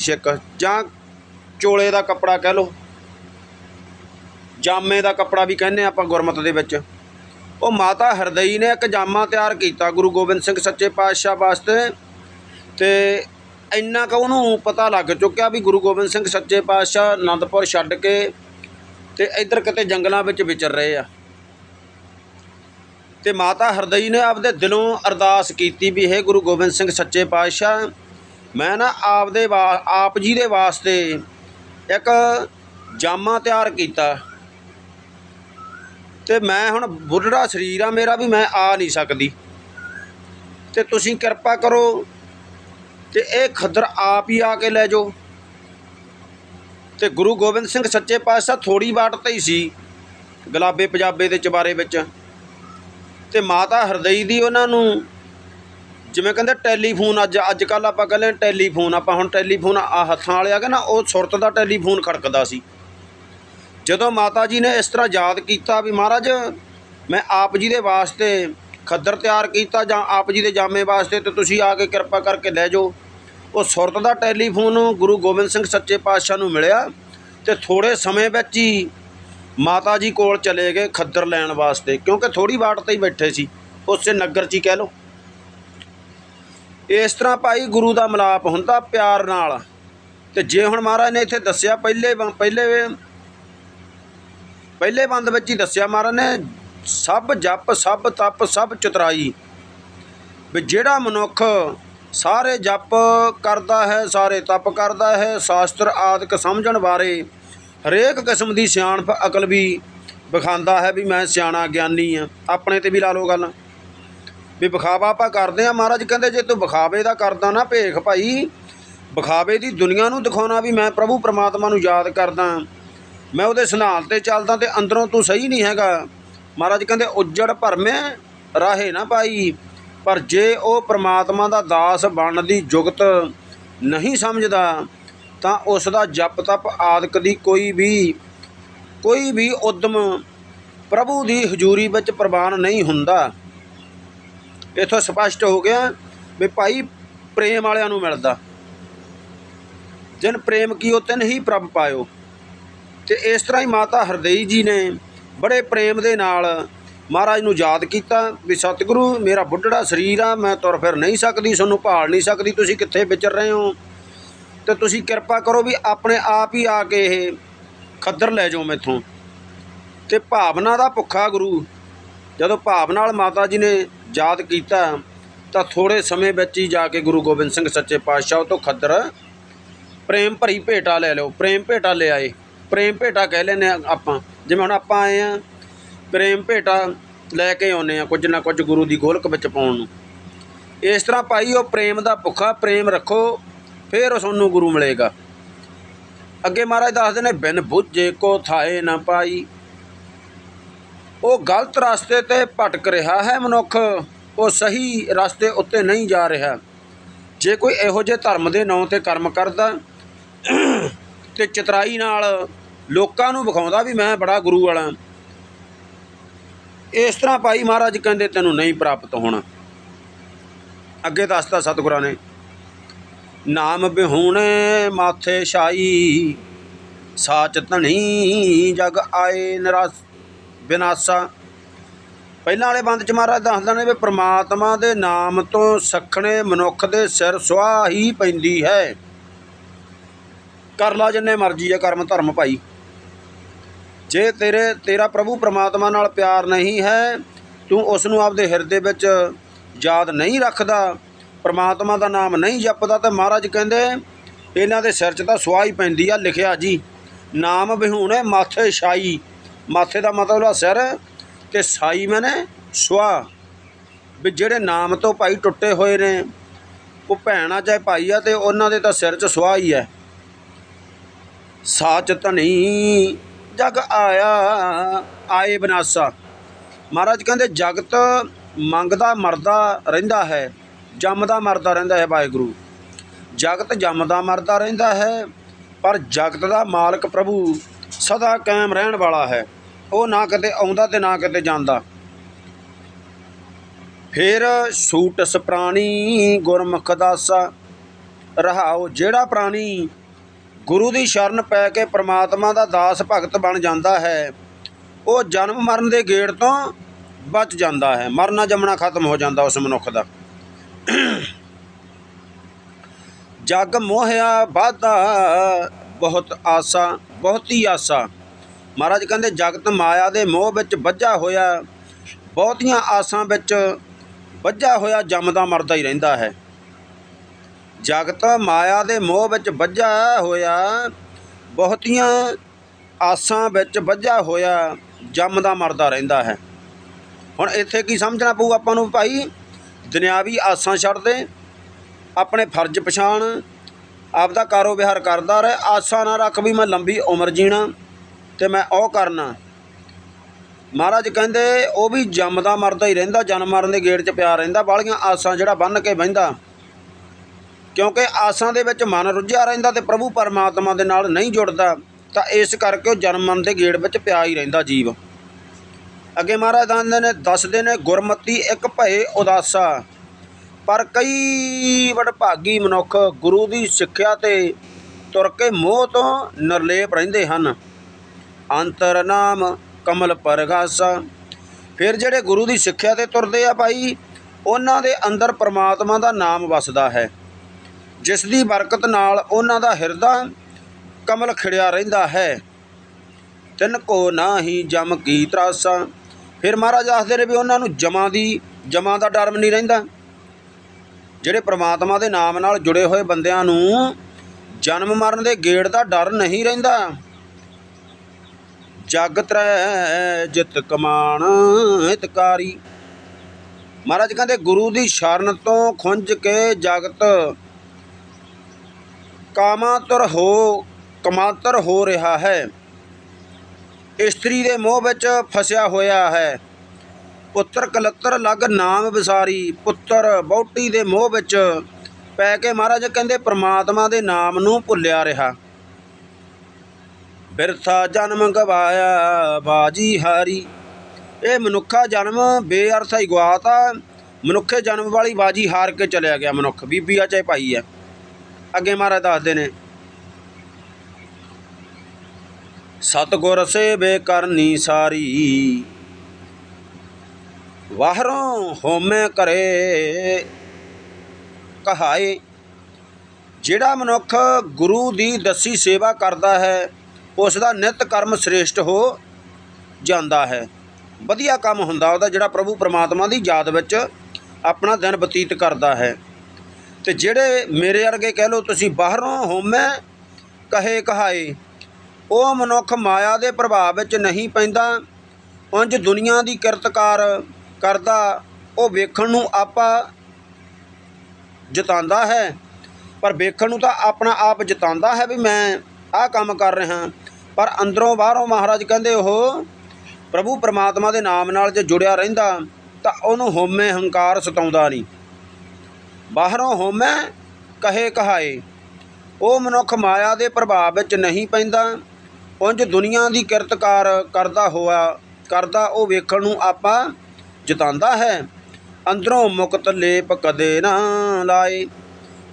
ਛਿੱਕ ਜਾਂ ਚੋਲੇ ਦਾ ਕੱਪੜਾ ਕਹਿ ਲਓ, ਜਾਮੇ ਦਾ ਕੱਪੜਾ ਵੀ ਕਹਿੰਦੇ ਆਪਾਂ ਗੁਰਮਤ ਦੇ ਵਿੱਚ। ਉਹ ਮਾਤਾ ਹਰਦਈ ਨੇ ਇੱਕ ਜਾਮਾ ਤਿਆਰ ਕੀਤਾ ਗੁਰੂ ਗੋਬਿੰਦ ਸਿੰਘ ਸੱਚੇ ਪਾਤਸ਼ਾਹ ਵਾਸਤੇ ਤੇ ਇੰਨਾ ਕੁ ਉਹਨੂੰ ਪਤਾ ਲੱਗ ਚੁੱਕਿਆ ਵੀ ਗੁਰੂ ਗੋਬਿੰਦ ਸਿੰਘ ਸੱਚੇ ਪਾਤਸ਼ਾਹ ਅਨੰਦਪੁਰ ਛੱਡ ਕੇ ਤੇ ਇੱਧਰ ਕਿਤੇ ਜੰਗਲਾਂ ਵਿੱਚ ਵਿਚਰ ਰਹੇ ਆ। ਤੇ ਮਾਤਾ ਹਰਦਈ ਨੇ ਆਪਦੇ ਦਿਲੋਂ ਅਰਦਾਸ ਕੀਤੀ ਵੀ ਹੈ ਗੁਰੂ ਗੋਬਿੰਦ ਸਿੰਘ ਸੱਚੇ ਪਾਤਸ਼ਾਹ ਮੈਂ ਨਾ ਆਪਦੇ ਵਾ- ਆਪ ਜੀ ਦੇ ਵਾਸਤੇ ਇੱਕ ਜਾਮਾ ਤਿਆਰ ਕੀਤਾ। ਤੇ ਮੈਂ ਹੁਣ ਬੁੱਢੜਾ ਸਰੀਰ ਆ, ਮੇਰਾ ਵੀ ਮੈਂ ਆ ਨਹੀਂ ਸਕਦੀ। ਤੇ ਤੁਸੀਂ ਕਿਰਪਾ ਕਰੋ, ਤੇ ਇਹ ਖੱਦਰ ਆਪ ਹੀ ਆ ਕੇ ਲੈ ਜਾਓ। ਤੇ ਗੁਰੂ ਗੋਬਿੰਦ ਸਿੰਘ ਸੱਚੇ ਪਾਤਸ਼ਾਹ ਥੋੜੀ ਬਾਟ ਤੇ ਹੀ ਸੀ ਗੁਲਾਬੇ ਪੰਜਾਬੇ ਦੇ ਚਬਾਰੇ ਵਿੱਚ। ਤੇ ਮਾਤਾ ਹਰਦਈ ਦੀ ਉਹਨਾਂ ਨੂੰ ਜਿਵੇਂ ਕਹਿੰਦੇ ਟੈਲੀਫੋਨ ਅੱਜ ਅੱਜ ਕੱਲ ਆਪਾਂ ਕਹਿੰਦੇ ਹਾਂ ਟੈਲੀਫੋਨ, ਆਪਾਂ ਹੁਣ ਟੈਲੀਫੋਨ ਆ ਹੱਥਾਂ ਵਾਲੇ ਆ ਗਏ ਨਾ, ਉਹ ਸੁਰਤ ਦਾ ਟੈਲੀਫੋਨ ਖੜਕਦਾ ਸੀ। ਜਦੋਂ ਮਾਤਾ ਜੀ ਨੇ ਇਸ ਤਰ੍ਹਾਂ ਯਾਦ ਕੀਤਾ ਵੀ ਮਹਾਰਾਜ ਮੈਂ ਆਪ ਜੀ ਦੇ ਵਾਸਤੇ ਖੱਦਰ ਤਿਆਰ ਕੀਤਾ ਜਾਂ ਆਪ ਜੀ ਦੇ ਜਾਮੇ ਵਾਸਤੇ ਤੇ ਤੁਸੀਂ ਆ ਕੇ ਕਿਰਪਾ ਕਰਕੇ ਲੈ ਜਾਓ। ਉਹ ਸੁਰਤ ਦਾ ਟੈਲੀਫੋਨ ਗੁਰੂ ਗੋਬਿੰਦ ਸਿੰਘ ਸੱਚੇ ਪਾਤਸ਼ਾਹ ਨੂੰ ਮਿਲਿਆ ਤੇ ਥੋੜੇ ਸਮੇਂ ਵਿੱਚ ਹੀ ਮਾਤਾ ਜੀ ਕੋਲ ਚਲੇ ਗਏ ਖੱਦਰ ਲੈਣ ਵਾਸਤੇ, ਕਿਉਂਕਿ ਥੋੜੀ ਵਾਟ ਤੇ ਹੀ ਬੈਠੇ ਸੀ। ਉਸੇ ਨਗਰ 'ਚ ਹੀ ਕਹਿ ਲਓ। ਇਸ ਤਰ੍ਹਾਂ ਭਾਈ ਗੁਰੂ ਦਾ ਮਿਲਾਪ ਹੁੰਦਾ ਪਿਆਰ ਨਾਲ। ਤੇ ਜੇ ਹੁਣ ਮਹਾਰਾਜ ਨੇ ਇੱਥੇ ਦੱਸਿਆ, ਪਹਿਲੇ ਬੰ- ਪਹਿਲੇ ਪਹਿਲੇ ਬੰਦ ਵਿੱਚ ਹੀ ਦੱਸਿਆ ਮਹਾਰਾਜ ਨੇ, ਸਭ ਜਪ, ਸਭ ਤਪ, ਸਭ ਚਤਰਾਈ। ਵੀ ਜਿਹੜਾ ਮਨੁੱਖ ਸਾਰੇ ਜਪ ਕਰਦਾ ਹੈ, ਸਾਰੇ ਤਪ ਕਰਦਾ ਹੈ, ਸ਼ਾਸਤਰ ਆਦਿਕ ਸਮਝਣ ਬਾਰੇ ਹਰੇਕ ਕਿਸਮ ਦੀ ਸਿਆਣਪ ਅਕਲ ਵੀ ਵਿਖਾਉਂਦਾ ਹੈ ਵੀ ਮੈਂ ਸਿਆਣਾ, ਗਿਆਨੀ ਆ ਆਪਣੇ ਤੇ ਵੀ ਲਾ ਲਓ ਗੱਲ। ਵੀ ਵਿਖਾਵਾ ਆਪਾਂ ਕਰਦੇ ਆ ਮਹਾਰਾਜ ਕਹਿੰਦੇ, ਜੇ ਤੂੰ ਵਿਖਾਵੇ ਦਾ ਕਰਦਾ ਨਾ ਭੇਖ ਭਾਈ, ਵਿਖਾਵੇ ਦੀ ਦੁਨੀਆ ਨੂੰ ਦਿਖਾਉਣਾ ਵੀ ਮੈਂ ਪ੍ਰਭੂ ਪ੍ਰਮਾਤਮਾ ਨੂੰ ਯਾਦ ਕਰਦਾ। ਮੈਂ ਉਹਦੇ ਸਿਧਾਂਤ ਤੇ ਚੱਲਦਾ ਤੇ ਅੰਦਰੋਂ ਤੂੰ ਸਹੀ ਨਹੀਂ ਹੈਗਾ। ਮਹਾਰਾਜ ਕਹਿੰਦੇ, ਉੱਜੜ ਭਰਮੇ ਰਾਹੇ ਨਾ ਪਾਈ ਪਰ ਜੇ ਉਹ ਪ੍ਰਮਾਤਮਾ ਦਾ ਦਾਸ ਬਣਨ ਦੀ ਜੁਗਤ ਨਹੀਂ ਸਮਝਦਾ, ਤਾਂ ਉਸ ਦਾ ਜਪ ਤਪ ਆਦਿਕ ਦੀ ਕੋਈ ਵੀ ਕੋਈ ਵੀ ਉਦਮ ਪ੍ਰਭੂ ਦੀ ਹਜ਼ੂਰੀ ਵਿੱਚ ਪ੍ਰਵਾਨ ਨਹੀਂ ਹੁੰਦਾ। ਇਥੋਂ ਸਪਸ਼ਟ ਹੋ ਗਿਆ ਵੀ ਭਾਈ ਪ੍ਰੇਮ ਵਾਲਿਆਂ ਨੂੰ ਮਿਲਦਾ। ਜਿਨ ਪ੍ਰੇਮ ਕੀਓ ਤਿਨ ਹੀ ਪ੍ਰਭ ਪਾਇਓ। ਤੇ ਇਸ ਤਰ੍ਹਾਂ ਹੀ ਮਾਤਾ ਹਰਦੇਈ ਜੀ ਨੇ ਬੜੇ ਪ੍ਰੇਮ ਦੇ ਨਾਲ ਮਹਾਰਾਜ ਨੂੰ ਯਾਦ ਕੀਤਾ ਵੀ, ਸਤਿਗੁਰੂ, ਮੇਰਾ ਬੁੱਢੜਾ ਸਰੀਰ ਆ, ਮੈਂ ਤੁਰ ਫਿਰ ਨਹੀਂ ਸਕਦੀ ਤੁਹਾਨੂੰ ਭਾਲ ਨਹੀਂ ਸਕਦੀ, ਤੁਸੀਂ ਕਿੱਥੇ ਵਿਚਰ ਰਹੇ ਹੋ? ਤੇ ਤੁਸੀਂ ਕਿਰਪਾ ਕਰੋ ਵੀ ਆਪਣੇ ਆਪ ਹੀ ਆ ਕੇ ਇਹ ਖੱਦਰ ਲੈ ਜਾਓ ਮੈਥੋਂ। ਤੇ ਭਾਵਨਾ ਦਾ ਭੁੱਖਾ ਗੁਰੂ ਜਦੋਂ ਭਾਵ ਨਾਲ ਮਾਤਾ ਜੀ ਨੇ ਯਾਦ ਕੀਤਾ, ਤਾਂ ਥੋੜੇ ਸਮੇਂ ਵਿੱਚ ਹੀ ਜਾ ਕੇ ਗੁਰੂ ਗੋਬਿੰਦ ਸਿੰਘ ਸੱਚੇ ਪਾਤਸ਼ਾਹ ਤੋਂ ਖੱਦਰ ਪ੍ਰੇਮ ਭਰੀ ਭੇਟਾ ਲੈ ਲਓ, ਪ੍ਰੇਮ ਭੇਟਾ ਲੈ ਆਏ। ਪ੍ਰੇਮ ਭੇਟਾ ਕਹਿ ਲੈਨੇ ਆ ਆਪਾਂ। ਜਿਵੇਂ ਹੁਣ ਆਪਾਂ ਆਏ ਆ ਪ੍ਰੇਮ ਭੇਟਾ ਲੈ ਕੇ ਆਉਨੇ ਆ ਕੁਝ ਨਾ ਕੁਝ ਗੁਰੂ ਦੀ ਗੋਲਕ ਵਿੱਚ ਪਾਉਣ ਨੂੰ। ਇਸ ਤਰ੍ਹਾਂ ਭਾਈ ਉਹ ਪ੍ਰੇਮ ਦਾ ਭੁੱਖਾ ਪ੍ਰੇਮ ਰੱਖੋ, ਫਿਰ ਤੁਹਾਨੂੰ ਗੁਰੂ ਮਿਲੇਗਾ। ਅੱਗੇ ਮਹਾਰਾਜ ਦੱਸਦੇ ਨੇ, ਬਿਨ ਬੁੱਝੇ ਕੋ ਥਾਏ ਨਾ ਪਾਈ। ਉਹ ਗਲਤ ਰਸਤੇ ਤੇ ਭਟਕ ਰਿਹਾ ਹੈ ਮਨੁੱਖ। ਉਹ ਸਹੀ ਰਸਤੇ ਉੱਤੇ ਨਹੀਂ ਜਾ ਰਿਹਾ। ਜੇ ਕੋਈ ਇਹੋ ਜਿਹੇ ਧਰਮ ਦੇ ਨਾਂ ਤੇ ਕਰਮ ਕਰਦਾ ਤੇ ਚਤਰਾਈ ਨਾਲ ਲੋਕਾਂ ਨੂੰ ਵਿਖਾਉਂਦਾ ਵੀ ਮੈਂ ਬੜਾ ਗੁਰੂ ਵਾਲਾ। ਇਸ ਤਰ੍ਹਾਂ ਭਾਈ ਮਹਾਰਾਜ ਕਹਿੰਦੇ, ਤੈਨੂੰ ਨਹੀਂ ਪ੍ਰਾਪਤ ਹੋਣਾ। ਅੱਗੇ ਦੱਸਦਾ ਸਤਿਗੁਰਾਂ ਨੇ, ਨਾਮ ਬਿਹੂਣੇ ਮਾਥੇ ਛਾਈ, ਸਾਚ ਧਣੀ ਜਗ ਆਏ ਨਿਰਾਸ ਵਿਨਾਸਾ ਪਹਿਲਾਂ ਵਾਲੇ ਬੰਦ ਚ ਮਹਾਰਾਜ ਦੱਸਦੇ ਨੇ ਵੀ ਪ੍ਰਮਾਤਮਾ ਦੇ ਨਾਮ ਤੋਂ ਸਖਣੇ ਮਨੁੱਖ ਦੇ ਸਿਰ ਸੁਆਹ ਹੀ ਪੈਂਦੀ ਹੈ। ਕਰ ਲਾ ਜਿੰਨੇ ਮਰਜ਼ੀ ਹੈ ਕਰਮ ਧਰਮ ਭਾਈ। ਜੇ ਤੇਰੇ, ਤੇਰਾ ਪ੍ਰਭੂ ਪ੍ਰਮਾਤਮਾ ਨਾਲ ਪਿਆਰ ਨਹੀਂ ਹੈ, ਤੂੰ ਉਸ ਨੂੰ ਆਪਦੇ ਹਿਰਦੇ ਵਿੱਚ ਯਾਦ ਨਹੀਂ ਰੱਖਦਾ, ਪ੍ਰਮਾਤਮਾ ਦਾ ਨਾਮ ਨਹੀਂ ਜਪਦਾ, ਤਾਂ ਮਹਾਰਾਜ ਕਹਿੰਦੇ, ਇਹਨਾਂ ਦੇ ਸਿਰ 'ਚ ਤਾਂ ਸੁਆਹ ਹੀ ਪੈਂਦੀ ਆ, ਲਿਖਿਆ ਜੀ। ਨਾਮ ਵਿਹੂਣੇ ਮਾਥੇ ਛਾਈ। ਮਾਥੇ ਦਾ ਮਤਲਬ ਸਿਰ ਤੇ ਸਾਈ ਮੈਨੇ ਸੁਆਹ ਵੀ ਜਿਹੜੇ ਨਾਮ ਤੋਂ ਭਾਈ ਟੁੱਟੇ ਹੋਏ ਨੇ, ਉਹ ਭੈਣਾ ਚਾਹੇ ਭਾਈ ਆ ਤੇ ਉਹਨਾਂ ਦੇ ਤਾਂ ਸਿਰ 'ਚ ਸੁਆਹ ਹੀ ਹੈ ਸਾਚ ਧਨੀ ਜਗ ਆਇਆ, ਆਏ ਬਨਾਸਾ। ਮਹਾਰਾਜ ਕਹਿੰਦੇ, ਜਗਤ ਮੰਗਦਾ ਮਰਦਾ ਰਹਿੰਦਾ ਹੈ, ਜੰਮਦਾ ਮਰਦਾ ਰਹਿੰਦਾ ਹੈ ਵਾਹਿਗੁਰੂ। ਜਗਤ ਜੰਮਦਾ ਮਰਦਾ ਰਹਿੰਦਾ ਹੈ, ਪਰ ਜਗਤ ਦਾ ਮਾਲਕ ਪ੍ਰਭੂ ਸਦਾ ਕਾਇਮ ਰਹਿਣ ਵਾਲਾ ਹੈ। ਉਹ ਨਾ ਕਿਤੇ ਆਉਂਦਾ ਤੇ ਨਾ ਕਿਤੇ ਜਾਂਦਾ। ਫਿਰ ਸੂਟ ਸਪਰਾਣੀ ਗੁਰਮੁਖ ਦਾਸਾ। ਰਹਾਓ ਜਿਹੜਾ ਪ੍ਰਾਣੀ ਗੁਰੂ ਦੀ ਸ਼ਰਨ ਪੈ ਕੇ ਪ੍ਰਮਾਤਮਾ ਦਾ ਦਾਸ ਭਗਤ ਬਣ ਜਾਂਦਾ ਹੈ, ਉਹ ਜਨਮ ਮਰਨ ਦੇ ਗੇੜ ਤੋਂ ਬਚ ਜਾਂਦਾ ਹੈ। ਮਰਨਾ ਜੰਮਣਾ ਖਤਮ ਹੋ ਜਾਂਦਾ ਉਸ ਮਨੁੱਖ ਦਾ। ਜਗ ਮੋਹਿਆ ਬਾਧਾ ਬਹੁਤ ਆਸਾ। ਬਹੁਤੀ ਆਸਾ। ਮਹਾਰਾਜ ਕਹਿੰਦੇ, ਜਗਤ ਮਾਇਆ ਦੇ ਮੋਹ ਵਿੱਚ ਵੱਜਾ ਹੋਇਆ, ਬਹੁਤੀਆਂ ਆਸਾਂ ਵਿੱਚ ਵੱਜਾ ਹੋਇਆ ਜੰਮਦਾ ਮਰਦਾ ਹੀ ਰਹਿੰਦਾ ਹੈ। ਜਗਤ ਮਾਇਆ ਦੇ ਮੋਹ ਵਿੱਚ ਵੱਜਾ ਹੋਇਆ, ਬਹੁਤੀਆਂ ਆਸਾਂ ਵਿੱਚ ਵੱਜਾ ਹੋਇਆ, ਜੰਮਦਾ ਮਰਦਾ ਰਹਿੰਦਾ ਹੈ। ਹੁਣ ਇੱਥੇ ਕੀ ਸਮਝਣਾ ਪਊ ਆਪਾਂ ਨੂੰ ਭਾਈ? ਦੁਨਿਆਵੀ ਆਸਾਂ ਛੱਡ ਦੇ, ਆਪਣੇ ਫਰਜ਼ ਪਛਾਣ ਆਪਦਾ ਕਾਰੋ ਵਿਹਾਰ ਕਰਦਾ ਰਹੇ। ਆਸਾ ਨਾ ਰੱਖ ਵੀ ਮੈਂ ਲੰਬੀ ਉਮਰ ਜੀਣਾ ਤੇ ਮੈਂ ਉਹ ਕਰਨਾ। ਮਹਾਰਾਜ ਕਹਿੰਦੇ, ਉਹ ਵੀ ਜੰਮਦਾ ਮਰਦਾ ਹੀ ਰਹਿੰਦਾ, ਜਨਮ ਮਰਨ ਦੇ ਗੇੜ 'ਚ ਪਿਆ ਰਹਿੰਦਾ ਬਾਲੀਆਂ ਆਸਾਂ ਜਿਹੜਾ ਬੰਨ ਕੇ ਬਹਿੰਦਾ। ਕਿਉਂਕਿ ਆਸਾਂ ਦੇ ਵਿੱਚ ਮਨ ਰੁੱਝਿਆ ਰਹਿੰਦਾ ਤੇ ਪ੍ਰਭੂ ਪਰਮਾਤਮਾ ਦੇ ਨਾਲ ਨਹੀਂ ਜੁੜਦਾ, ਤਾਂ ਇਸ ਕਰਕੇ ਉਹ ਜਨਮ ਮਰਨ ਦੇ ਗੇੜ ਵਿੱਚ ਪਿਆ ਹੀ ਰਹਿੰਦਾ ਜੀਵ। ਅੱਗੇ ਮਹਾਰਾਜ ਦੱਸਦੇ ਨੇ ਦੱਸਦੇ ਨੇ, ਗੁਰਮਤੀ ਇੱਕ ਭਏ ਉਦਾਸਾ। ਪਰ ਕਈ ਵਡਭਾਗੀ ਮਨੁੱਖ ਗੁਰੂ ਦੀ ਸਿੱਖਿਆ ਤੇ ਤੁਰ ਕੇ ਮੋਹ ਤੋਂ ਨਿਰਲੇਪ ਰਹਿੰਦੇ ਹਨ। ਅੰਤਰ ਨਾਮ ਕਮਲ ਪਰਗਾਸਾ। ਫਿਰ ਜਿਹੜੇ ਗੁਰੂ ਦੀ ਸਿੱਖਿਆ ਤੇ ਤੁਰਦੇ ਆ ਭਾਈ, ਉਹਨਾਂ ਦੇ ਅੰਦਰ ਪ੍ਰਮਾਤਮਾ ਦਾ ਨਾਮ ਵਸਦਾ ਹੈ। ਜਿਸ ਦੀ ਬਰਕਤ ਨਾਲ ਉਹਨਾਂ ਦਾ ਹਿਰਦਾ ਕਮਲ ਖਿੜਿਆ ਰਹਿੰਦਾ ਹੈ। ਤਿੰਨ ਕੋ ਨਾਹੀ ਜਮ ਕੀ ਤਰਾਸਾ। ਫਿਰ ਮਹਾਰਾਜ ਆਖਦੇ ਨੇ ਵੀ ਉਹਨਾਂ ਨੂੰ ਜਮਾਂ ਦੀ, ਜਮਾਂ ਦਾ ਡਰ ਵੀ ਨਹੀਂ ਰਹਿੰਦਾ। ਜਿਹੜੇ ਪ੍ਰਮਾਤਮਾ ਦੇ ਨਾਮ ਨਾਲ ਜੁੜੇ ਹੋਏ ਬੰਦਿਆਂ ਨੂੰ ਜਨਮ ਮਰਨ ਦੇ ਗੇੜ ਦਾ ਡਰ ਨਹੀਂ ਰਹਿੰਦਾ। ਜਗਤ ਤਰੈ ਜਿਤ ਕਮਾਣ, ਹਿਤਕਾਰੀ। ਮਹਾਰਾਜ ਕਹਿੰਦੇ, ਗੁਰੂ ਦੀ ਸ਼ਰਨ ਤੋਂ ਖੁੰਝ ਕੇ ਜਗਤ ਕਾਮਾਤੁਰ ਹੋ, ਕਮਾਤਰ ਹੋ ਰਿਹਾ ਹੈ। ਇਸਤਰੀ ਦੇ ਮੋਹ ਵਿੱਚ ਫਸਿਆ ਹੋਇਆ ਹੈ। ਪੁੱਤਰ ਕਲੱਤਰ ਲਗ ਨਾਮ ਵਿਸਾਰੀ, ਪੁੱਤਰ ਬੌਟੀ ਦੇ ਮੋਹ ਵਿੱਚ ਪੈ ਕੇ ਮਹਾਰਾਜ ਕਹਿੰਦੇ ਪ੍ਰਮਾਤਮਾ ਦੇ ਨਾਮ ਨੂੰ ਭੁੱਲਿਆ ਰਿਹਾ। ਬਿਰਥਾ ਜਨਮ ਗਵਾਇਆ ਬਾਜੀ ਹਾਰੀ। ਇਹ ਮਨੁੱਖਾ ਜਨਮ ਬੇਅਰਥ ਹੀ ਗਵਾਤਾ ਮਨੁੱਖੇ ਜਨਮ ਵਾਲੀ ਬਾਜੀ ਹਾਰ ਕੇ ਚਲਿਆ ਗਿਆ ਮਨੁੱਖ। ਬੀਬੀ ਆ ਚਾਹੇ ਭਾਈ ਆ। ਅੱਗੇ ਮਹਾਰਾਜ ਦੱਸਦੇ ਨੇ, ਸਤਗੁਰ ਸੇਵੇ ਕਰਨੀ ਸਾਰੀ। ਬਾਹਰੋਂ ਹੋਮੈ ਕਰੇ ਕਹਾਏ, ਜਿਹੜਾ ਮਨੁੱਖ ਗੁਰੂ ਦੀ ਦੱਸੀ ਸੇਵਾ ਕਰਦਾ ਹੈ ਉਸ ਦਾ ਨਿਤ ਕਰਮ ਸ੍ਰੇਸ਼ਟ ਹੋ ਜਾਂਦਾ ਹੈ। ਵਧੀਆ ਕੰਮ ਹੁੰਦਾ ਉਹਦਾ ਜਿਹੜਾ ਪ੍ਰਭੂ ਪਰਮਾਤਮਾ ਦੀ ਯਾਦ ਵਿੱਚ ਆਪਣਾ ਦਿਨ ਬਤੀਤ ਕਰਦਾ ਹੈ। ਤੇ ਜਿਹੜੇ ਮੇਰੇ ਵਰਗੇ ਕਹਿ ਲਓ ਤੁਸੀਂ ਬਾਹਰੋਂ ਹੋਮੈ ਕਹੇ ਕਹਾਏ, ਉਹ ਮਨੁੱਖ ਮਾਇਆ ਦੇ ਪ੍ਰਭਾਵ ਵਿੱਚ ਨਹੀਂ ਪੈਂਦਾ। ਉਂਝ ਦੁਨੀਆ ਦੀ ਕਿਰਤਕਾਰ ਕਰਦਾ, ਉਹ ਵੇਖਣ ਨੂੰ ਆਪਾ ਜਤਾਉਂਦਾ ਹੈ। ਪਰ ਵੇਖਣ ਨੂੰ ਤਾਂ ਆਪਣਾ ਆਪ ਜਤਾਉਂਦਾ ਹੈ ਵੀ ਮੈਂ ਆਹ ਕੰਮ ਕਰ ਰਿਹਾ ਪਰ ਅੰਦਰੋਂ ਬਾਹਰੋਂ ਮਹਾਰਾਜ ਕਹਿੰਦੇ ਉਹ ਪ੍ਰਭੂ ਪਰਮਾਤਮਾ ਦੇ ਨਾਮ ਨਾਲ ਜੇ ਜੁੜਿਆ ਰਹਿੰਦਾ, ਤਾਂ ਉਹਨੂੰ ਹੋਮੇ ਹੰਕਾਰ ਸਤਾਉਂਦਾ ਨਹੀਂ। ਬਾਹਰੋਂ ਹੋਮੇ ਕਹੇ ਕਹਾਏ, ਉਹ ਮਨੁੱਖ ਮਾਇਆ ਦੇ ਪ੍ਰਭਾਵ ਵਿੱਚ ਨਹੀਂ ਪੈਂਦਾ। ਉਂਝ ਦੁਨੀਆ ਦੀ ਕਿਰਤਕਾਰ ਕਰਦਾ ਹੋਇਆ, ਕਰਦਾ ਉਹ ਵੇਖਣ ਨੂੰ ਆਪਾਂ ਜਤਾਉਂਦਾ ਹੈ, ਅੰਦਰੋਂ ਮੁਕਤ ਲੇਪ ਕਦੇ ਨਾ ਲਾਏ।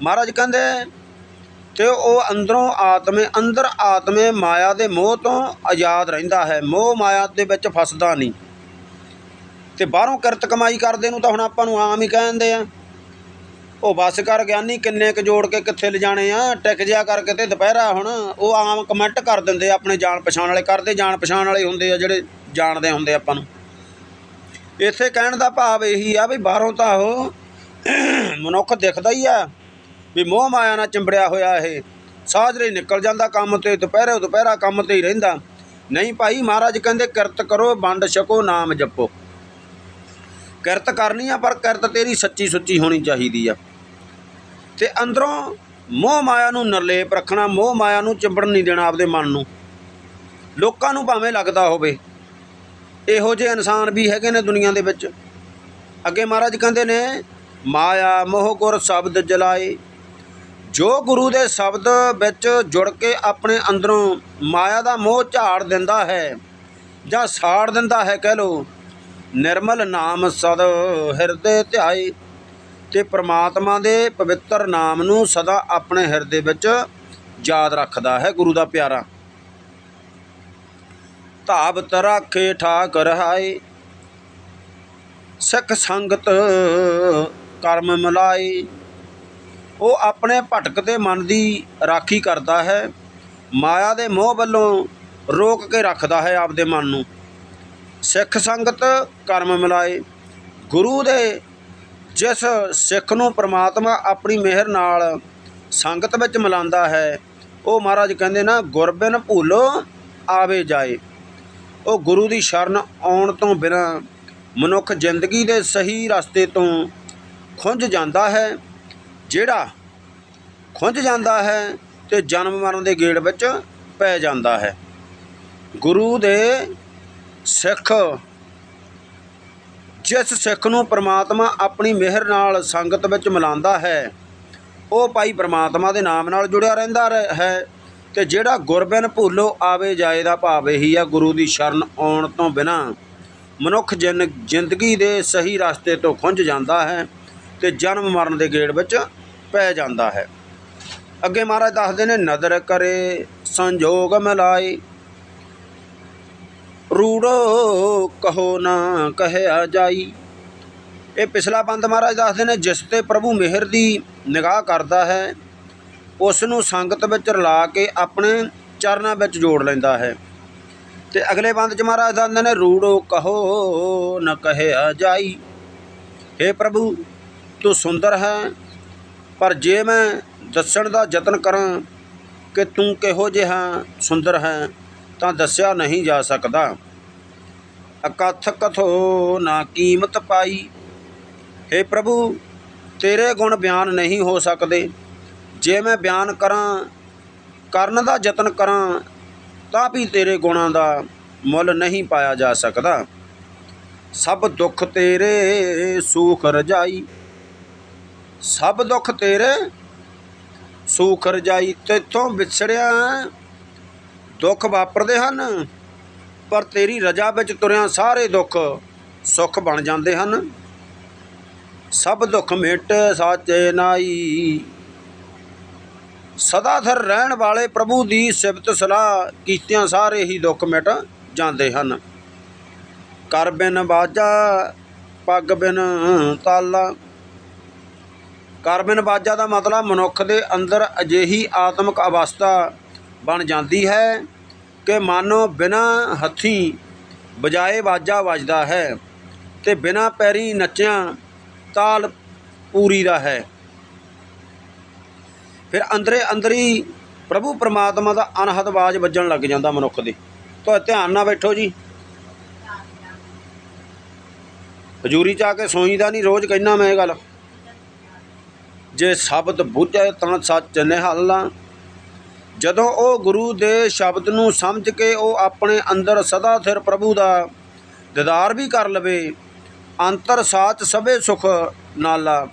ਮਹਾਰਾਜ ਕਹਿੰਦੇ, ਤੇ ਉਹ ਅੰਦਰੋਂ ਆਤਮੇ, ਅੰਦਰ ਆਤਮੇ ਮਾਇਆ ਦੇ ਮੋਹ ਤੋਂ ਆਜ਼ਾਦ ਰਹਿੰਦਾ ਹੈ। ਮੋਹ ਮਾਇਆ ਦੇ ਵਿੱਚ ਫਸਦਾ ਨਹੀਂ। ਤੇ ਬਾਹਰੋਂ ਕਿਰਤ ਕਮਾਈ ਕਰਦੇ ਨੂੰ ਤਾਂ ਹੁਣ ਆਪਾਂ ਨੂੰ ਆਮ ਹੀ ਕਹਿੰਦੇ ਆ। ਉਹ ਬਸ ਕਰ ਗਿਆਨੀ, ਕਿੰਨੇ ਕ ਜੋੜ ਕੇ ਕਿੱਥੇ ਲਿਜਾਣੇ ਆ? ਟਿਕ ਜਿਆ ਕਰਕੇ ਤੇ ਦੁਪਹਿਰਾ ਹੁਣ। ਉਹ ਆਮ ਕਮੈਂਟ ਕਰ ਦਿੰਦੇ ਆਪਣੇ ਜਾਣ ਪਛਾਣ ਵਾਲੇ। ਕਰਦੇ ਜਾਣ ਪਛਾਣ ਵਾਲੇ ਹੁੰਦੇ ਆ, ਜਿਹੜੇ ਜਾਣਦੇ ਹੁੰਦੇ ਆਪਾਂ ਨੂੰ। ਇੱਥੇ ਕਹਿਣ ਦਾ ਭਾਵ ਇਹੀ ਆ ਵੀ ਬਾਹਰੋਂ ਤਾਂ ਉਹ ਮਨੁੱਖ ਦਿਖਦਾ ਹੀ ਆ ਵੀ ਮੋਹ ਮਾਇਆ ਨਾਲ ਚਿੰਬੜਿਆ ਹੋਇਆ ਇਹ। ਸਾਜਰੇ ਨਿਕਲ ਜਾਂਦਾ ਕੰਮ ਤੇ, ਦੁਪਹਿਰੇ ਦੁਪਹਿਰਾ ਕੰਮ ਤੇ ਹੀ ਰਹਿੰਦਾ। ਨਹੀਂ ਭਾਈ ਮਹਾਰਾਜ ਕਹਿੰਦੇ, ਕਿਰਤ ਕਰੋ, ਵੰਡ ਛਕੋ, ਨਾਮ ਜਪੋ। ਕਿਰਤ ਕਰਨੀ ਆ, ਪਰ ਕਿਰਤ ਤੇਰੀ ਸੱਚੀ ਸੁੱਚੀ ਹੋਣੀ ਚਾਹੀਦੀ ਆ। ਤੇ ਅੰਦਰੋਂ ਮੋਹ ਮਾਇਆ ਨੂੰ ਨਿਰਲੇਪ ਰੱਖਣਾ, ਮੋਹ ਮਾਇਆ ਨੂੰ ਚਿੰਬੜਨ ਨਹੀਂ ਦੇਣਾ ਆਪਦੇ ਮਨ ਨੂੰ। ਲੋਕਾਂ ਨੂੰ ਭਾਵੇਂ ਲੱਗਦਾ ਹੋਵੇ। ਇਹੋ ਜਿਹੇ ਇਨਸਾਨ ਵੀ ਹੈਗੇ ਨੇ ਦੁਨੀਆ ਦੇ ਵਿੱਚ। ਅੱਗੇ ਮਹਾਰਾਜ ਕਹਿੰਦੇ ਨੇ, ਮਾਇਆ ਮੋਹ ਗੁਰ ਸ਼ਬਦ ਜਲਾਏ। ਜੋ ਗੁਰੂ ਦੇ ਸ਼ਬਦ ਵਿੱਚ ਜੁੜ ਕੇ ਆਪਣੇ ਅੰਦਰੋਂ ਮਾਇਆ ਦਾ ਮੋਹ ਝਾੜ ਦਿੰਦਾ ਹੈ ਜਾਂ ਸਾੜ ਦਿੰਦਾ ਹੈ ਕਹਿ ਲੋ ਨਿਰਮਲ ਨਾਮ ਸਦ ਹਿਰਦੇ ਧਿਆਏ ਤੇ ਪ੍ਰਮਾਤਮਾ ਦੇ ਪਵਿੱਤਰ ਨਾਮ ਨੂੰ ਸਦਾ ਆਪਣੇ ਹਿਰਦੇ ਵਿੱਚ ਯਾਦ ਰੱਖਦਾ ਹੈ ਗੁਰੂ ਦਾ ਪਿਆਰਾ। ਧਾਵਤ ਰਾਖੇ ਠਾਕ ਰਹਾਏ ਸਿੱਖ ਸੰਗਤ ਕਰਮ ਮਿਲਾਏ। ਉਹ ਆਪਣੇ ਭਟਕਦੇ ਮਨ ਦੀ ਰਾਖੀ ਕਰਦਾ ਹੈ। ਮਾਇਆ ਦੇ ਮੋਹ ਵੱਲੋਂ ਰੋਕ ਕੇ ਰੱਖਦਾ ਹੈ ਆਪਦੇ ਮਨ ਨੂੰ। ਸਿੱਖ ਸੰਗਤ ਕਰਮ ਮਿਲਾਏ। ਗੁਰੂ ਦੇ ਜਿਸ ਸਿੱਖ ਨੂੰ ਪ੍ਰਮਾਤਮਾ ਆਪਣੀ ਮਿਹਰ ਨਾਲ ਸੰਗਤ ਵਿੱਚ ਮਿਲਾਉਂਦਾ ਹੈ, ਉਹ ਮਹਾਰਾਜ ਕਹਿੰਦੇ ਨਾ, ਗੁਰਬਿਨ ਭੂਲੋ ਆਵੇ ਜਾਏ। ਉਹ ਗੁਰੂ ਦੀ ਸ਼ਰਨ ਆਉਣ ਤੋਂ ਬਿਨਾਂ ਮਨੁੱਖ ਜ਼ਿੰਦਗੀ ਦੇ ਸਹੀ ਰਸਤੇ ਤੋਂ ਖੁੰਝ ਜਾਂਦਾ ਹੈ, ਜਿਹੜਾ ਖੁੰਝ ਜਾਂਦਾ ਹੈ ਤੇ ਜਨਮ ਮਰਨ ਦੇ ਗੇੜ ਵਿੱਚ ਪੈ ਜਾਂਦਾ ਹੈ। ਗੁਰੂ ਦੇ ਸਿੱਖ, ਜਿਸ ਸਿੱਖ ਨੂੰ ਪ੍ਰਮਾਤਮਾ ਆਪਣੀ ਮਿਹਰ ਨਾਲ ਸੰਗਤ ਵਿੱਚ ਮਿਲਾਉਂਦਾ ਹੈ, ਉਹ ਭਾਈ ਪ੍ਰਮਾਤਮਾ ਦੇ ਨਾਮ ਨਾਲ ਜੁੜਿਆ ਰਹਿੰਦਾ ਰਹਿ- ਹੈ। ਤੇ ਜਿਹੜਾ ਗੁਰਬਿਨ ਭੁੱਲੋ ਆਵੇ ਜਾਏ ਦਾ ਭਾਵ ਇਹੀ ਆ, ਗੁਰੂ ਦੀ ਸ਼ਰਨ ਆਉਣ ਤੋਂ ਬਿਨਾ ਮਨੁੱਖ ਜਿਨ, ਜ਼ਿੰਦਗੀ ਦੇ ਸਹੀ ਰਸਤੇ ਤੋਂ ਖੁੰਝ ਜਾਂਦਾ ਹੈ ਤੇ ਜਨਮ ਮਰਨ ਦੇ ਗੇੜ ਵਿੱਚ ਪੈ ਜਾਂਦਾ ਹੈ। ਅੱਗੇ ਮਹਾਰਾਜ ਦੱਸਦੇ ਨੇ, ਨਦਰ ਕਰੇ, ਸੰਜੋਗ ਮਿਲਾਏ। ਰੂੜੋ ਕਹੋ ਨਾ ਕਹਿਆ ਜਾਈ। ਇਹ ਪਿਛਲਾ ਬੰਦ ਮਹਾਰਾਜ ਦੱਸਦੇ ਨੇ, ਜਿਸ ਤੇ ਪ੍ਰਭੂ ਮਿਹਰ ਦੀ ਨਿਗਾਹ ਕਰਦਾ ਹੈ ਉਸ ਨੂੰ ਸੰਗਤ ਵਿੱਚ ਰਲਾ ਕੇ ਆਪਣੇ ਚਰਨਾਂ ਵਿੱਚ ਜੋੜ ਲੈਂਦਾ ਹੈ। ਤੇ ਅਗਲੇ ਬੰਦ ਚ ਮਹਾਰਾਜ ਦੱਸਦੇ ਨੇ, ਰੂੜੋ ਕਹੋ ਨ ਕਹਿਆ ਜਾਈ। हे ਪ੍ਰਭੂ, ਤੂੰ ਸੁੰਦਰ ਹੈ, ਪਰ ਜੇ ਮੈਂ ਦੱਸਣ ਦਾ ਯਤਨ ਕਰਾਂ ਕਿ ਤੂੰ ਕਿਹੋ ਜਿਹਾ ਸੁੰਦਰ ਹੈ, ਤਾਂ ਦੱਸਿਆ ਨਹੀਂ ਜਾ ਸਕਦਾ। ਅਕਥ ਕਥੋ ਨਾ ਕੀਮਤ ਪਾਈ। हे ਪ੍ਰਭੂ, ਤੇਰੇ ਗੁਣ ਬਿਆਨ ਨਹੀਂ ਹੋ ਸਕਦੇ। ਜੇ ਮੈਂ ਬਿਆਨ ਕਰਾਂ, ਕਰਨ ਦਾ ਯਤਨ ਕਰਾਂ, ਤਾਂ ਵੀ ਤੇਰੇ ਗੁਣਾਂ ਦਾ ਮੁੱਲ ਨਹੀਂ ਪਾਇਆ ਜਾ ਸਕਦਾ। ਸਭ ਦੁੱਖ ਤੇਰੇ ਸੁਖ ਰਜਾਈ, ਸਭ ਦੁੱਖ ਤੇਰੇ ਸੁਖ ਰਜਾਈ ਤੇਥੋਂ ਵਿਛੜਿਆ। ਦੁੱਖ ਵਾਪਰਦੇ ਹਨ, ਪਰ ਤੇਰੀ ਰਜਾ ਵਿੱਚ ਤੁਰਿਆ ਸਾਰੇ ਦੁੱਖ ਸੁੱਖ ਬਣ ਜਾਂਦੇ ਹਨ। ਸਭ ਦੁੱਖ ਮਿਟ, ਸਾਚੇ ਨਾਈ। ਸਦਾਥਰ ਰਹਿਣ ਵਾਲੇ ਪ੍ਰਭੂ ਦੀ ਸਿਫਤ ਸਲਾਹ ਕੀਤਿਆਂ ਸਾਰੇ ਹੀ ਦੁੱਖ ਮਿਟ ਜਾਂਦੇ ਹਨ। ਕਰ ਬਿਨ ਬਾਜਾ, ਪੱਗ ਬਿਨ ਤਾਲਾ। ਕਰ ਬਿਨ ਬਾਜਾ ਦਾ ਮਤਲਬ ਮਨੁੱਖ ਦੇ ਅੰਦਰ ਅਜਿਹੀ ਆਤਮਿਕ ਅਵਸਥਾ ਬਣ ਜਾਂਦੀ ਹੈ ਕਿ ਮਾਨੋ ਬਿਨਾ ਹੱਥੀ ਬਜਾਏ ਬਾਜਾ ਵੱਜਦਾ ਹੈ ਤੇ ਬਿਨਾ ਪੈਰੀ ਨੱਚਿਆਂ ਤਾਲ ਪੂਰੀ ਦਾ ਹੈ। ਫਿਰ ਅੰਦਰੇ ਅੰਦਰ ਹੀ ਪ੍ਰਭੂ ਪਰਮਾਤਮਾ ਦਾ ਅਨਹਦ ਆਵਾਜ਼ ਵੱਜਣ ਲੱਗ ਜਾਂਦਾ ਮਨੁੱਖ ਦੇ। ਤਾਂ ਧਿਆਨ ਨਾਲ ਬੈਠੋ ਜੀ। ਹਜੂਰੀ ਚ ਆ ਕੇ ਸੋਈਦਾ ਨਹੀਂ, ਰੋਜ਼ ਕਹਿਣਾ ਮੈਂ ਇਹ ਗੱਲ। ਜੇ ਸ਼ਬਦ ਬੁੱਝੇ ਤਾਂ ਸੱਚ ਨਿਹਾਲਾ ਜਦੋਂ ਉਹ ਗੁਰੂ ਦੇ ਸ਼ਬਦ ਨੂੰ ਸਮਝ ਕੇ ਉਹ ਆਪਣੇ ਅੰਦਰ ਸਦਾ ਸਿਰ ਪ੍ਰਭੂ ਦਾ ਦੀਦਾਰ ਵੀ ਕਰ ਲਵੇ, ਅੰਤਰ ਸਾਚ ਸਭੇ ਸੁਖ ਨਾਲਾ।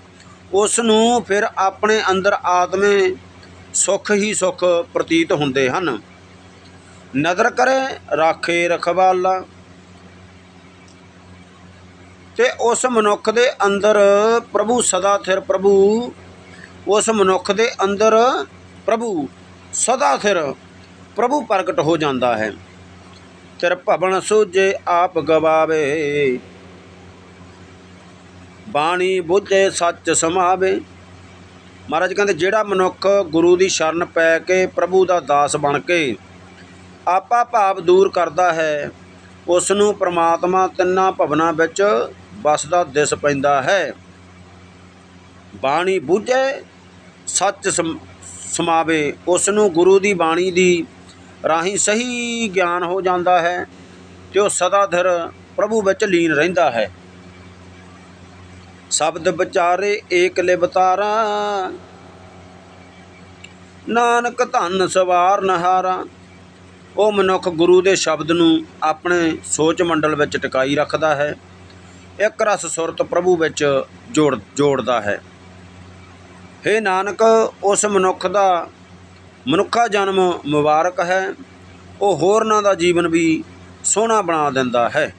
ਉਸ ਨੂੰ ਫਿਰ ਆਪਣੇ ਅੰਦਰ ਆਤਮੇ ਸੁਖ ਹੀ ਸੁਖ ਪ੍ਰਤੀਤ ਹੁੰਦੇ ਹਨ। ਨਦਰ ਕਰੇ, ਰਾਖੇ ਰਖਵਾਲਾ। ਤੇ ਉਸ ਮਨੁੱਖ ਦੇ ਅੰਦਰ ਪ੍ਰਭੂ ਸਦਾ ਥਿਰ ਪ੍ਰਭੂ, ਉਸ ਮਨੁੱਖ ਦੇ ਅੰਦਰ ਪ੍ਰਭੂ ਸਦਾ ਥਿਰ ਪ੍ਰਭੂ ਪ੍ਰਗਟ ਹੋ ਜਾਂਦਾ ਹੈ। ਤਿਰ ਭਵਨ ਸੂਝੇ ਆਪ ਗਵਾਵੇ। ਬਾਣੀ ਬੁੱਝੇ ਸੱਚ ਸਮਾਵੇ। ਮਹਾਰਾਜ ਕਹਿੰਦੇ, ਜਿਹੜਾ ਮਨੁੱਖ ਗੁਰੂ ਦੀ ਸ਼ਰਨ ਪੈ ਕੇ ਪ੍ਰਭੂ ਦਾ ਦਾਸ ਬਣ ਕੇ ਆਪਾ ਭਾਵ ਦੂਰ ਕਰਦਾ ਹੈ ਉਸ ਨੂੰ ਪ੍ਰਮਾਤਮਾ ਤਿੰਨਾਂ ਭਵਨਾਂ ਵਿੱਚ ਵਸਦਾ ਦਿਸ ਪੈਂਦਾ ਹੈ। ਬਾਣੀ ਬੁੱਝੇ ਸੱਚ ਸਮਾਵੇ ਉਸ ਨੂੰ ਗੁਰੂ ਦੀ ਬਾਣੀ ਦੀ ਰਾਹੀਂ ਸਹੀ ਗਿਆਨ ਹੋ ਜਾਂਦਾ ਹੈ ਤੇ ਉਹ ਸਦਾ ਧਿਰ ਪ੍ਰਭੂ ਵਿੱਚ ਲੀਨ ਰਹਿੰਦਾ ਹੈ। ਸ਼ਬਦ ਵਿਚਾਰੇ ਏਕ ਲਿਵਤਾਰਾ। ਨਾਨਕ ਧੰਨ ਸਵਾਰ ਨਹਾਰਾ। ਉਹ ਮਨੁੱਖ ਗੁਰੂ ਦੇ ਸ਼ਬਦ ਨੂੰ ਆਪਣੇ ਸੋਚ ਮੰਡਲ ਵਿੱਚ ਟਿਕਾਈ ਰੱਖਦਾ ਹੈ। ਇੱਕ ਰਸ ਸੁਰਤ ਪ੍ਰਭੂ ਵਿੱਚ ਜੋੜ, ਜੋੜਦਾ ਹੈ। ਹੇ ਨਾਨਕ, ਉਸ ਮਨੁੱਖ ਦਾ ਮਨੁੱਖਾ ਜਨਮ ਮੁਬਾਰਕ ਹੈ। ਉਹ ਹੋਰਨਾਂ ਦਾ ਜੀਵਨ ਵੀ ਸੋਹਣਾ ਬਣਾ ਦਿੰਦਾ ਹੈ।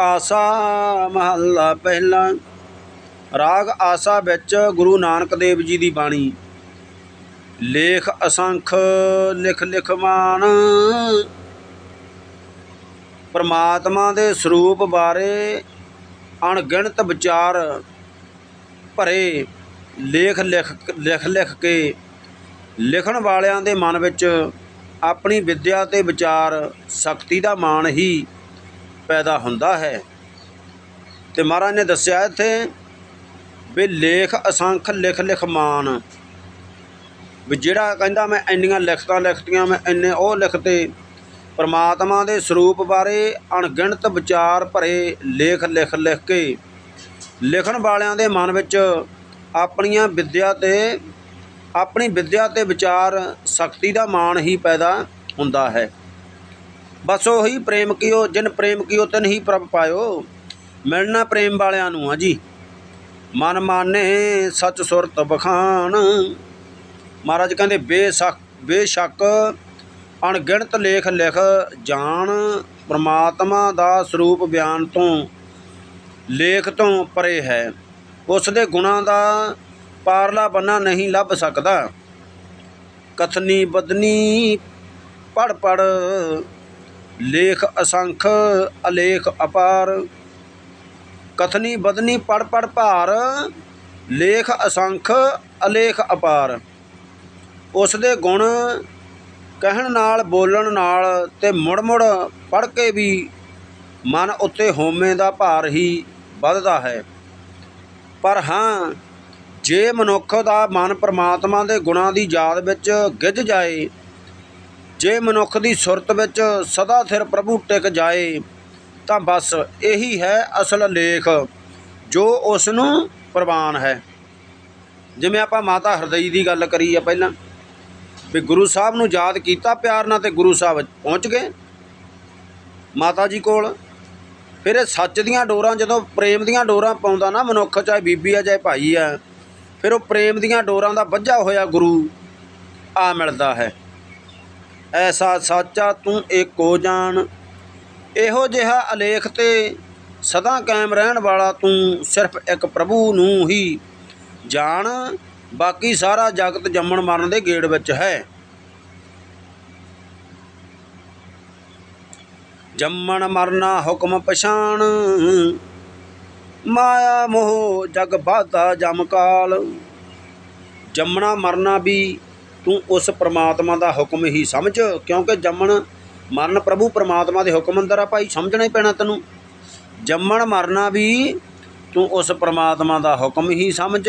ਆਸਾ ਮਹੱਲਾ ਪਹਿਲਾ। ਰਾਗ ਆਸਾ ਵਿੱਚ ਗੁਰੂ ਨਾਨਕ ਦੇਵ ਜੀ ਦੀ ਬਾਣੀ। ਲੇਖ ਅਸੰਖ ਲਿਖ ਲਿਖ ਮਾਨ ਪਰਮਾਤਮਾ ਦੇ ਸਰੂਪ ਬਾਰੇ ਅਣਗਿਣਤ ਵਿਚਾਰ ਭਰੇ ਲੇਖ ਲਿਖ ਲਿਖ ਲਿਖ ਕੇ ਲਿਖਣ ਵਾਲਿਆਂ ਦੇ ਮਨ ਵਿੱਚ ਆਪਣੀ ਵਿੱਦਿਆ ਤੇ ਵਿਚਾਰ, ਸ਼ਕਤੀ ਦਾ ਮਾਣ ਹੀ ਪੈਦਾ ਹੁੰਦਾ ਹੈ। ਤੇ ਮਹਾਰਾਜ ਨੇ ਦੱਸਿਆ ਇੱਥੇ ਵੀ ਲੇਖ ਅਸੰਖ ਲਿਖ ਲਿਖ ਮਾਨ। ਵੀ ਜਿਹੜਾ ਕਹਿੰਦਾ ਮੈਂ ਇੰਨੀਆਂ ਲਿਖਤਾਂ ਲਿਖਤੀਆਂ, ਮੈਂ ਇੰਨੇ ਉਹ ਲਿਖਤੇ, ਪਰਮਾਤਮਾ ਦੇ ਸਰੂਪ ਬਾਰੇ ਅਣਗਿਣਤ ਵਿਚਾਰ ਭਰੇ ਲੇਖ ਲਿਖ ਲਿਖ ਕੇ ਲਿਖਣ ਵਾਲਿਆਂ ਦੇ ਮਨ ਵਿੱਚ ਆਪਣੀਆਂ ਵਿੱਦਿਆ ਤੇ, ਆਪਣੀ ਵਿੱਦਿਆ ਤੇ ਵਿਚਾਰ ਸ਼ਕਤੀ ਦਾ ਮਾਣ ਹੀ ਪੈਦਾ ਹੁੰਦਾ ਹੈ। ਬਸ ਉਹੀ ਪ੍ਰੇਮ ਕੀਓ, ਜਿਨ ਪ੍ਰੇਮ ਕੀਓ, ਤਿਨ ਹੀ ਪ੍ਰਭ ਪਾਇਓ। ਮਿਲਣਾ ਪ੍ਰੇਮ ਵਾਲਿਆਂ ਨੂੰ ਆ ਜੀ। ਮਨ ਮਾਨੇ ਸੱਚ ਸੁਰਤ ਬਖਾਨ। ਮਹਾਰਾਜ ਕਹਿੰਦੇ, ਬੇਸ਼ੱਕ ਬੇਸ਼ੱਕ ਅਣਗਿਣਤ ਲੇਖ ਲਿਖ ਜਾਣ, ਪ੍ਰਮਾਤਮਾ ਦਾ ਸਰੂਪ ਬਿਆਨ ਤੋਂ, ਲੇਖ ਤੋਂ ਪਰੇ ਹੈ। ਉਸ ਦੇ ਗੁਣਾਂ ਦਾ ਪਾਰਲਾ ਬੰਨਾ ਨਹੀਂ ਲੱਭ ਸਕਦਾ। ਕਥਨੀ ਬਦਨੀ ਪੜ ਪੜ ਲੇਖ ਅਸੰਖ, ਅਲੇਖ ਅਪਾਰ, ਕਥਨੀ ਬਦਨੀ ਪੜ ਪੜ ਭਾਰ, ਲੇਖ ਅਸੰਖ, ਅਲੇਖ ਅਪਾਰ। ਉਸ ਦੇ ਗੁਣ ਕਹਿਣ ਨਾਲ, ਬੋਲਣ ਨਾਲ ਤੇ ਮੁੜ ਮੁੜ ਪੜ ਕੇ ਵੀ ਮਨ ਉੱਤੇ ਹੋਮੇ ਦਾ ਭਾਰ ਹੀ ਵੱਧਦਾ ਹੈ। ਪਰ ਹਾਂ, ਜੇ ਮਨੁੱਖ ਦਾ ਮਨ ਪ੍ਰਮਾਤਮਾ ਦੇ ਗੁਣਾਂ ਦੀ ਯਾਦ ਵਿੱਚ ਗਿੱਝ ਜਾਏ ਜੇ ਮਨੁੱਖ ਦੀ ਸੁਰਤ ਵਿੱਚ ਸਦਾ ਸਿਰ ਪ੍ਰਭੂ ਟਿਕ ਜਾਏ, ਤਾਂ ਬਸ ਇਹੀ ਹੈ ਅਸਲ ਲੇਖ, ਜੋ ਉਸ ਨੂੰ ਪ੍ਰਵਾਨ ਹੈ। ਜਿਵੇਂ ਆਪਾਂ ਮਾਤਾ ਹਰਦਈ ਦੀ ਗੱਲ ਕਰੀ ਆ ਪਹਿਲਾਂ, ਵੀ ਗੁਰੂ ਸਾਹਿਬ ਨੂੰ ਯਾਦ ਕੀਤਾ ਪਿਆਰ ਨਾਲ ਤੇ ਗੁਰੂ ਸਾਹਿਬ ਪਹੁੰਚ ਗਏ ਮਾਤਾ ਜੀ ਕੋਲ। ਫਿਰ ਇਹ ਸੱਚ ਦੀਆਂ ਡੋਰਾਂ, ਜਦੋਂ ਪ੍ਰੇਮ ਦੀਆਂ ਡੋਰਾਂ ਪਾਉਂਦਾ ਨਾ ਮਨੁੱਖ, ਚਾਹੇ ਬੀਬੀ ਆ, ਚਾਹੇ ਭਾਈ ਆ, ਫਿਰ ਉਹ ਪ੍ਰੇਮ ਦੀਆਂ ਡੋਰਾਂ ਦਾ ਵੱਜਾ ਹੋਇਆ ਗੁਰੂ, ਆ ਮਿਲਦਾ ਹੈ। ਐਸਾ ਸਾਚਾ ਤੂੰ ਏਕੋ ਜਾਣ। ਇਹੋ ਜਿਹਾ ਅਲੇਖ ਤੇ ਸਦਾ ਕਾਇਮ ਰਹਿਣ ਵਾਲਾ ਤੂੰ ਸਿਰਫ ਇੱਕ ਪ੍ਰਭੂ ਨੂੰ ਹੀ ਜਾਣ। ਬਾਕੀ ਸਾਰਾ ਜਗਤ ਜੰਮਣ ਮਰਨ ਦੇ ਗੇੜ ਵਿੱਚ ਹੈ। ਜੰਮਣ ਮਰਨਾ ਹੁਕਮ ਪਛਾਣ। ਮਾਇਆ ਮੋਹ ਜਗ ਬਾਧਾ ਜਮ ਕਾਲ। ਜੰਮਣਾ ਮਰਨਾ ਵੀ ਤੂੰ ਉਸ ਪ੍ਰਮਾਤਮਾ ਦਾ ਹੁਕਮ ਹੀ ਸਮਝ, ਕਿਉਂਕਿ ਜੰਮਣ ਮਰਨ ਪ੍ਰਭੂ ਪ੍ਰਮਾਤਮਾ ਦੇ ਹੁਕਮ ਅੰਦਰ ਆ ਭਾਈ, ਸਮਝਣਾ ਹੀ ਪੈਣਾ ਤੈਨੂੰ। ਜੰਮਣ ਮਰਨਾ ਵੀ ਤੂੰ ਉਸ ਪ੍ਰਮਾਤਮਾ ਦਾ ਹੁਕਮ ਹੀ ਸਮਝ।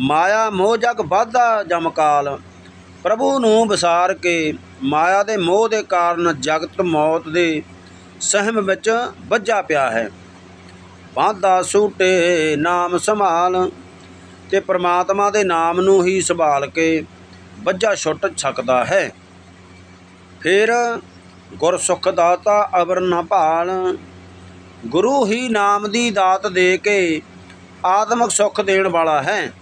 ਮਾਇਆ ਮੋਹ ਜਗ ਬਾਧਾ ਜਮਕਾਲ ਪ੍ਰਭੂ ਨੂੰ ਵਿਸਾਰ ਕੇ ਮਾਇਆ ਦੇ ਮੋਹ ਦੇ ਕਾਰਨ ਜਗਤ ਮੌਤ ਦੇ ਸਹਿਮ ਵਿੱਚ ਵੱਜਾ ਪਿਆ ਹੈ। ਬਾਧਾ ਸੂਟੇ ਨਾਮ ਸੰਭਾਲ ਤੇ ਪ੍ਰਮਾਤਮਾ ਦੇ ਨਾਮ ਨੂੰ ਹੀ ਸੰਭਾਲ ਕੇ ਵੱਜਾ ਛੁੱਟ ਸਕਦਾ ਹੈ। ਫਿਰ ਗੁਰ ਸੁਖ ਦਾਤਾ ਅਵਰ ਨ ਭਾਲ। ਗੁਰੂ ਹੀ ਨਾਮ ਦੀ ਦਾਤ ਦੇ ਕੇ ਆਤਮਿਕ ਸੁੱਖ ਦੇਣ ਵਾਲਾ ਹੈ।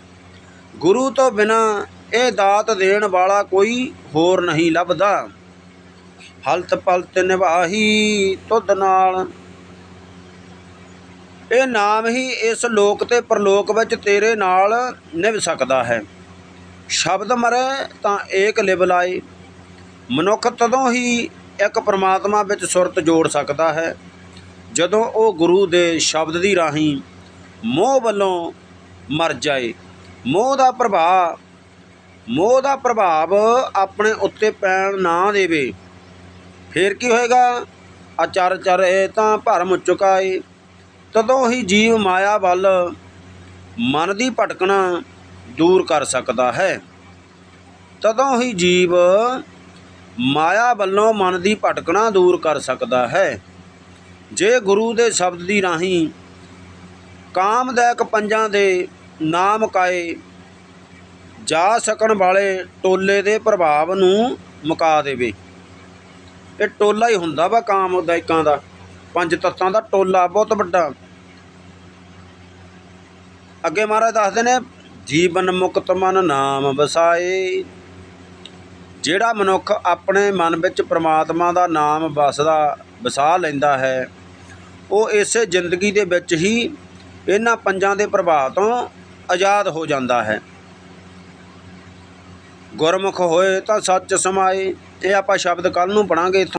ਗੁਰੂ ਤੋਂ ਬਿਨਾ ਇਹ ਦਾਤ ਦੇਣ ਵਾਲਾ ਕੋਈ ਹੋਰ ਨਹੀਂ ਲੱਭਦਾ। ਹਲਤ ਪਲਤ ਨਿਭਾਹੀ ਤੁਧ ਨਾਲ। ਇਹ ਨਾਮ ਹੀ ਇਸ ਲੋਕ ਤੇ ਪਰਲੋਕ ਵਿੱਚ ਤੇਰੇ ਨਾਲ ਨਿਭ ਸਕਦਾ ਹੈ। ਸ਼ਬਦ ਮਰੇ ਤਾਂ ਏਕ ਲਿਵ ਲਾਏ। ਮਨੁੱਖ ਤਦੋਂ ਹੀ ਇੱਕ ਪਰਮਾਤਮਾ ਵਿੱਚ ਸੁਰਤ ਜੋੜ ਸਕਦਾ ਹੈ। ਜਦੋਂ ਉਹ ਗੁਰੂ ਦੇ ਸ਼ਬਦ ਦੀ ਰਾਹੀਂ ਮੋਹ ਵੱਲੋਂ ਮਰ ਜਾਏ। ਮੋਹ ਦਾ ਪ੍ਰਭਾਵ, ਮੋਹ ਦਾ ਪ੍ਰਭਾਵ ਆਪਣੇ ਉੱਤੇ ਪੈਣ ਨਾ ਦੇਵੇ। ਫਿਰ ਕੀ ਹੋਏਗਾ? ਅਚਰ ਚਰੇ ਤਾਂ ਭਰਮ ਚੁਕਾਏ। ਤਦੋਂ ਹੀ ਜੀਵ ਮਾਇਆ ਵੱਲ ਮਨ ਦੀ ਭਟਕਣਾ ਦੂਰ ਕਰ ਸਕਦਾ ਹੈ। ਤਦੋਂ ਹੀ ਜੀਵ ਮਾਇਆ ਵੱਲੋਂ ਮਨ ਦੀ ਭਟਕਣਾ ਦੂਰ ਕਰ ਸਕਦਾ ਹੈ। ਜੇ ਗੁਰੂ ਦੇ ਸ਼ਬਦ ਦੀ ਰਾਹੀਂ ਕਾਮਦਾਇਕ ਪੰਜਾਂ ਦੇ ਨਾਮ ਕਾਏ, ਜਾ ਸਕਣ ਵਾਲੇ ਟੋਲੇ ਦੇ ਪ੍ਰਭਾਵ ਨੂੰ ਮੁਕਾ ਦੇਵੇ। ਇਹ ਟੋਲਾ ਹੀ ਹੁੰਦਾ ਵਾ ਕਾਮਦਾਇਕਾਂ ਦਾ। ਪੰਜ ਤੱਤਾਂ ਦਾ ਟੋਲਾ ਬਹੁਤ ਵੱਡਾ। ਅੱਗੇ ਮਹਾਰਾਜ ਦੱਸਦੇ ਨੇ ਜੀਵਨ ਮੁਕਤ ਮਨ ਨਾਮ ਵਸਾਏ। ਜਿਹੜਾ ਮਨੁੱਖ ਆਪਣੇ ਮਨ ਵਿੱਚ ਪ੍ਰਮਾਤਮਾ ਦਾ ਨਾਮ ਵਸਦਾ, ਵਸਾ ਲੈਂਦਾ ਹੈ, ਉਹ ਇਸੇ ਜ਼ਿੰਦਗੀ ਦੇ ਵਿੱਚ ਹੀ ਇਹਨਾਂ ਪੰਜਾਂ ਦੇ ਪ੍ਰਭਾਵ ਤੋਂ ਆਜ਼ਾਦ ਹੋ ਜਾਂਦਾ ਹੈ। ਗੁਰਮੁਖ ਹੋਏ ਤਾਂ ਸੱਚ ਸਮਾਏ, ਇਹ ਆਪਾਂ ਸ਼ਬਦ ਕੱਲ ਨੂੰ ਪੜਾਂਗੇ